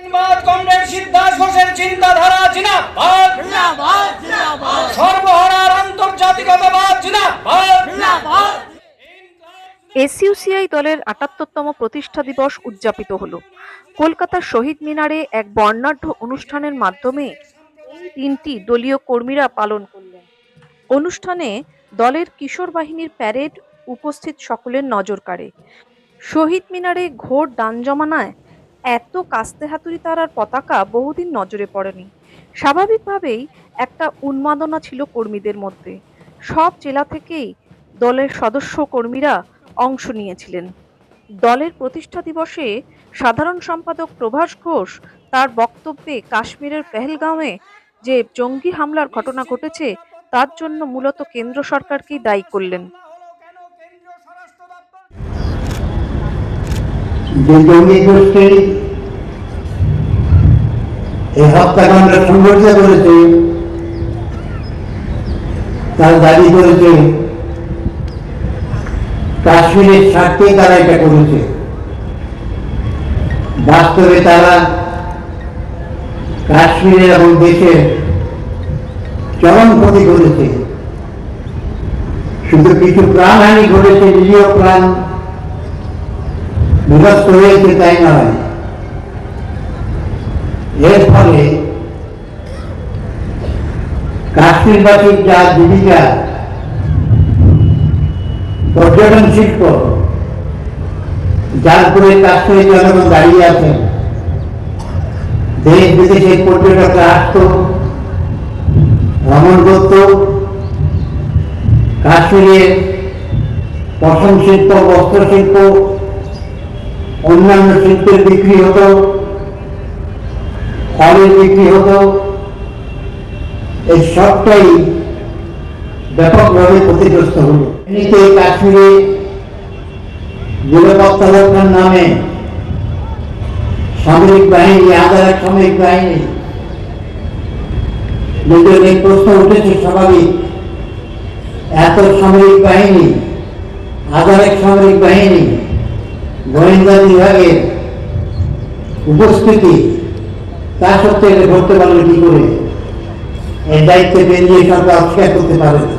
জিন্দাবাদ কমরেড সিদ্ধার্থ ঘোষের চিন্তাধারা জিন্দাবাদ। সর্বহারার আন্তর্জাতিকতাবাদ জিন্দাবাদ। এসইউসিআই দলের আটাত্তরতম প্রতিষ্ঠা দিবস উদযাপিত হলো। কলকাতার শহীদ মিনারে এক বর্ণাঢ্য অনুষ্ঠানের মাধ্যমে তিনটি দলীয় কর্মীরা পালন করলেন। অনুষ্ঠানে দলের কিশোর বাহিনীর প্যারেড উপস্থিত সকলের নজর কাড়ে। শহীদ মিনারে ঘোর দান জমানায় এত কাস্তে হাতুড়ি তারার পতাকা বহুদিন নজরে পড়েনি। স্বাভাবিকভাবেই একটা উন্মাদনা ছিল কর্মীদের মধ্যে। সব জেলা থেকেই দলের সদস্য কর্মীরা অংশ নিয়েছিলেন। দলের প্রতিষ্ঠা দিবসে সাধারণ সম্পাদক প্রভাস ঘোষ তার বক্তব্যে কাশ্মীরের পেহেলগাঁওয়ে যে জঙ্গি হামলার ঘটনা ঘটেছে, তার জন্য মূলত কেন্দ্র সরকারকেই দায়ী করলেন। যে জঙ্গি গোষ্ঠী এই হত্যাকাণ্ড সংঘটিত করেছে, তার দাবি করেছে, কাশ্মীরের স্বার্থে তারা এটা করেছে। বাস্তবে তারা কাশ্মীরে এবং দেশের চরম ক্ষতি করেছে। শুধু কিছু প্রাণহানি ঘটেছে নিরীহ প্রাণ বিভক্ত হয়েছে তাই নয় এর ফলে কাশ্মীরবাসীর যা জীবিকা, পর্যটন শিল্প, যার উপরে কাশ্মীরের জনগণ দাঁড়িয়ে আছেন, দেশ বিদেশের পর্যটকরা আসত ভ্রমণ করত, কাশ্মীরের পশম শিল্প, বস্ত্র শিল্প অন্যান্য শিল্পের বিক্রি হতো, ফলের বিক্রি হতো। এই সবটাই ব্যাপকভাবে ক্ষতিগ্রস্ত হলো। এমনিতে কাশ্মীরে নিরাপত্তা রক্ষার নামে সামরিক বাহিনী এক সামরিক বাহিনী নিজের এই প্রশ্ন উঠেছে স্বাভাবিক। এত সামরিক বাহিনী এক সামরিক বাহিনী গোয়েন্দা বিভাগের উপস্থিতি, তা সত্ত্বেও এটা ধরতে পারলে কি করে? এই দায়িত্বে বেরিয়ে সরকার অস্বীকার করতে পারে? না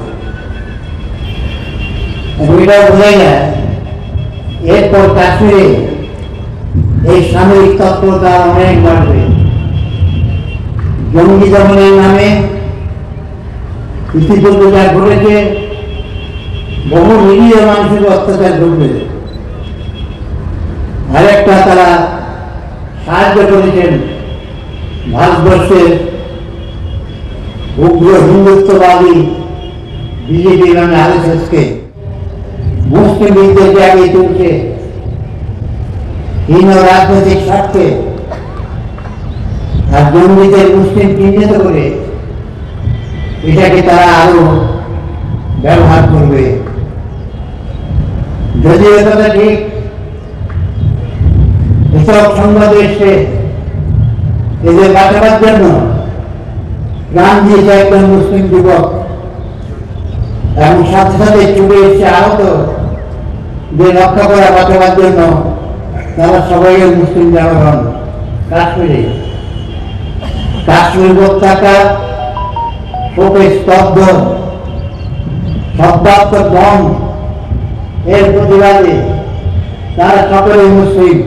এবং এটাও যায় এরপর কাশ্মীরে এই সামরিক তৎপরতা অনেক বাড়বে। জঙ্গি দমনের নামে ইতিপূর্বে যা ঘটেছে, বহু মিলিয়ে মানুষের অত্যাচার ঘটবে। আরেকটা তারা সাহায্য করেছেন ভারতবর্ষের উগ্র হিন্দুত্ববাদী বিজেপি নামে আরএসএসকে। মুসলিম লীগদের জাগিয়ে তুলছে হীন রাজনৈতিক স্বার্থে আর জঙ্গিদের মুসলিম চিহ্নিত করে এটাকে তারা আরও ব্যবহার করবে। যদিও কথা ঠিক এসব সংবাদ এসে এদের বাঁচাবার জন্য প্রাণ দিয়েছে একজন মুসলিম যুবক এবং সাথে সাথে ছুটে এসছে আহত, যে রক্ষা করা, বাঁচাবার জন্য তারা সবাই মুসলিম জনগণ, কাশ্মীরে। কাশ্মীর উপত্যকা শোকে স্তব্ধ শব্দাত্মক বন এর প্রতিবাদে তারা সকলে মুসলিম।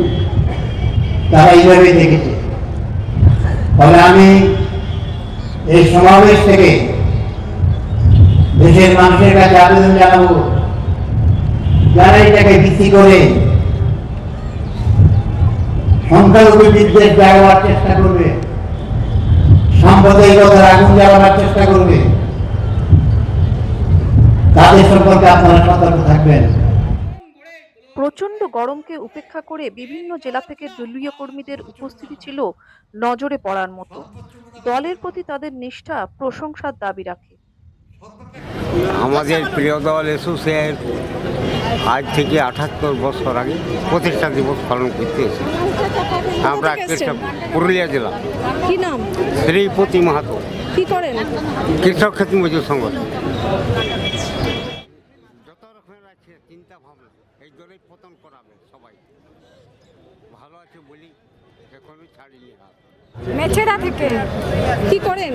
তারা এইভাবে দেখেছে। ফলে আমি এই সমাবেশ থেকে দেশের মানুষের কাছে আবেদন জানাব, যারা এটাকে ভিত্তি করে সংখ্যালঘু বিদ্বেষ জাগাবার চেষ্টা করবে, সাম্প্রদায়িকতার আগুন জ্বালাবার চেষ্টা করবে, তাদের সম্পর্কে আপনারা সতর্ক থাকবেন। প্রচণ্ড গরমকে উপেক্ষা করে বিভিন্ন জেলা থেকে দলীয় কর্মীদের উপস্থিতি ছিল নজরে পড়ার মতো। দলের প্রতি তাদের নিষ্ঠা প্রশংসার দাবি রাখে। আমাদের প্রিয় দল এসোসিয়েট আজ থেকে আঠাত্তর বছর আগে প্রতিষ্ঠা দিবস পালন করতে এসেছি। আমরা কৃষক পুরুলিয়া জেলা। কি নাম? শ্রীপতি মাহাতো। কি করেন? কৃষক ক্ষেত্র মজুর সংগঠন। দলেই পতন করাবে সবাই। ভালো আছে বলি এখনও ছাড়িনি হাত মেছেদা থেকে। কি করেন?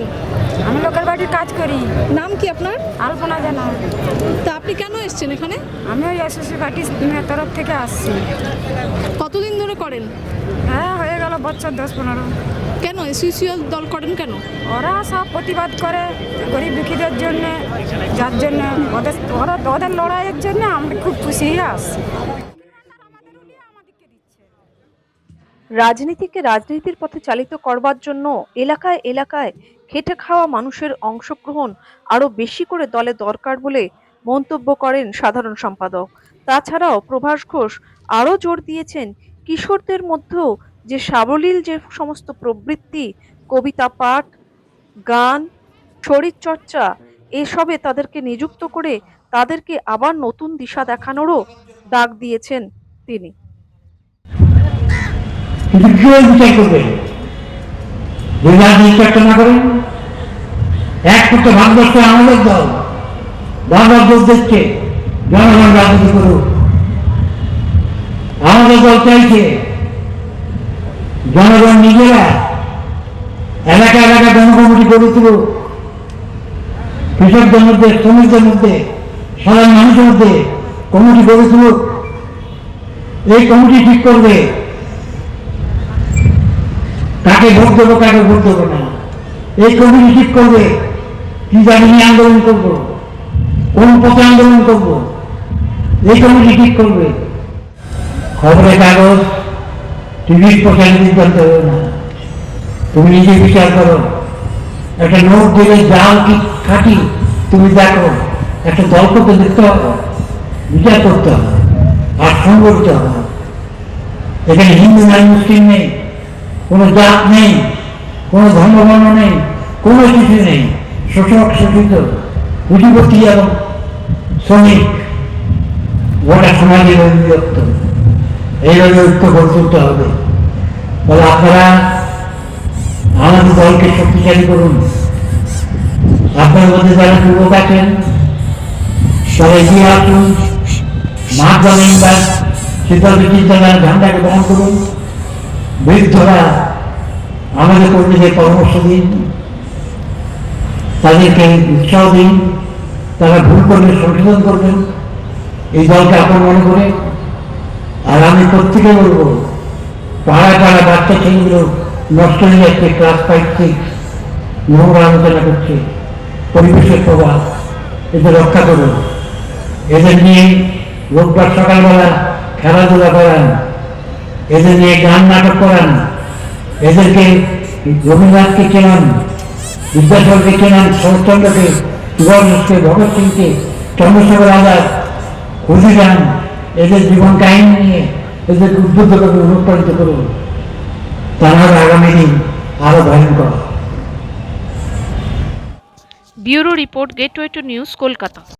আমি লোকের বাড়ির কাজ করি। নাম কি আপনার? আলপনা জানা। তা আপনি কেন এসেছেন এখানে? আমি ওই এসএসসি পার্টির তরফ থেকে আসছি। কতদিন ধরে করেন? হ্যাঁ হয়ে গেল বছর দশ পনেরো। কেন? এসইউসিএল দল করেন কেন? ওরা সব প্রতিবাদ করে গরিব দুঃখীদের জন্য যার জন্য ওদের ওরা ওদের লড়াইয়ের জন্য আমরা খুব খুশি হয়ে আসছি। রাজনীতিকে রাজনীতির পথে চালিত করবার জন্য এলাকায় এলাকায় খেটে খাওয়া মানুষের অংশগ্রহণ আরও বেশি করে দলে দরকার বলে মন্তব্য করেন সাধারণ সম্পাদক। তাছাড়াও প্রভাস ঘোষ আরও জোর দিয়েছেন কিশোরদের মধ্যেও যে সাবলীল যে সমস্ত প্রবৃত্তি, কবিতা, পাঠ, গান, শরীরচর্চা, এসবে তাদেরকে নিযুক্ত করে তাদেরকে আবার নতুন দিশা দেখানোরও ডাক দিয়েছেন তিনি। এক ভারতবর্ষ আমাদের দল জনগণ রাজনীতি করুক। আমাদের দল চাইছে, জনগণ নিজেরা এলাকা এলাকা জনকমিটি তুলুক। কৃষকদের মধ্যে, শ্রমিকদের মধ্যে, সাধারণ মানুষের মধ্যে কমিটি তুলুক। এই কমিটি ঠিক করবে, কাকে ভোট দেবো, কাকে ভোট দেবো না। এই কমিটি ঠিক করবে, কি জানি আন্দোলন করব, কোন পথে আন্দোলন করব। এই কমিটি ঠিক করবে। খবরের কাগজ টিভির প্রচারে করতে হবে না। তুমি নিজে বিচার করো। একটা নোট দিলে যাও কি খাটি, তুমি দেখো। একটা দলকে তো দেখতে হবে। বিচার করতে হবে। আর সংগঠিত হবে। এখানে হিন্দু নাই, মুসলিম নেই। কোনো জাত নেই। কোনো ধর্মবর্ণ নেই। কোনো কিছু নেই। শোষক, শোষিত, পুঁজিপতি এবং শ্রমিক। গোটা সমাজের অভিব্যক্ত। এইভাবে ঐক্য গড়ে তুলতে হবে। বলে আপনারা আমাদের দলকে শক্তিশালী করুন। আপনার মধ্যে যারা যুবক আছেন তারা এগিয়ে আসুন মহাত্মা বা সিদ্ধান্ত চিন্তাধারা ঝান্ডাকে বহন করুন। বৃদ্ধরা আমাদের কর্মীদের পরামর্শ দিন, তাদেরকে উৎসাহ দিন, তারা ভুল করলে সংশোধন করবেন। এই দলকে আপন মনে করে আর আমি প্রত্যেকে বলব পাড়া পাড়া বাচ্চা ছেলেগুলো নষ্ট হয়ে যাচ্ছে ক্লাস ফাইভ সিক্স নোংরা আলোচনা করছে, পরিবেশের প্রভাব, এদের রক্ষা করুন। এদের নিয়ে রোববার সকালবেলা খেলাধুলা করান, এদের নিয়ে গান নাটক করান, এদেরকে রবীন্দ্রনাথকে চেনান, বিদ্যাসাগরকে চেনান, শরৎচন্দ্রকে সুভাষকে ভগৎ সিংকে, চন্দ্রশেখর আজাদ খুঁজে যান এদের জীবন কাহিনী নিয়ে এদেরকে উদ্বুদ্ধ করবে অনুপ্রাণিত করুন তারা আগামী দিন আরও ভয়ঙ্কর bureau report gateway to news Kolkata